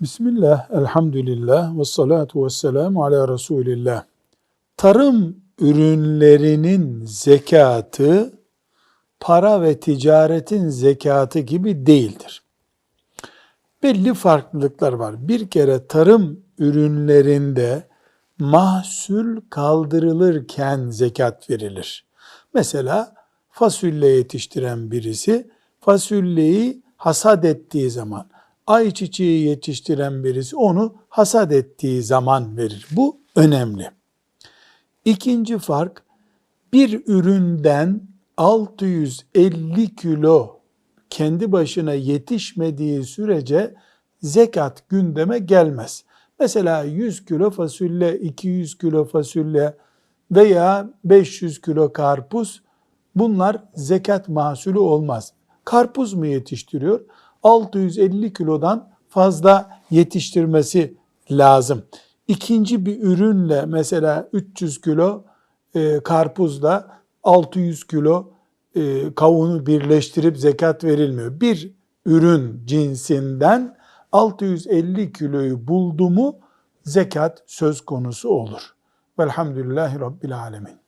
Bismillah, elhamdülillah ve salatu ve selamu ala Resulillah. Tarım ürünlerinin zekatı para ve ticaretin zekatı gibi değildir. Belli farklılıklar var. Bir kere tarım ürünlerinde mahsul kaldırılırken zekat verilir. Mesela fasulye yetiştiren birisi fasulyeyi hasat ettiği zaman, ayçiçeği yetiştiren birisi onu hasat ettiği zaman verir. Bu önemli. İkinci fark bir üründen 650 kilo kendi başına yetişmediği sürece zekat gündeme gelmez. Mesela 100 kilo fasulye, 200 kilo fasulye veya 500 kilo karpuz bunlar zekat mahsulü olmaz. Karpuz mu yetiştiriyor? 650 kilodan fazla yetiştirmesi lazım. İkinci bir ürünle mesela 300 kilo e, karpuzla 600 kilo e, kavunu birleştirip zekat verilmiyor. Bir ürün cinsinden 650 kiloyu buldu mu zekat söz konusu olur. Velhamdülillahi Rabbil Alemin.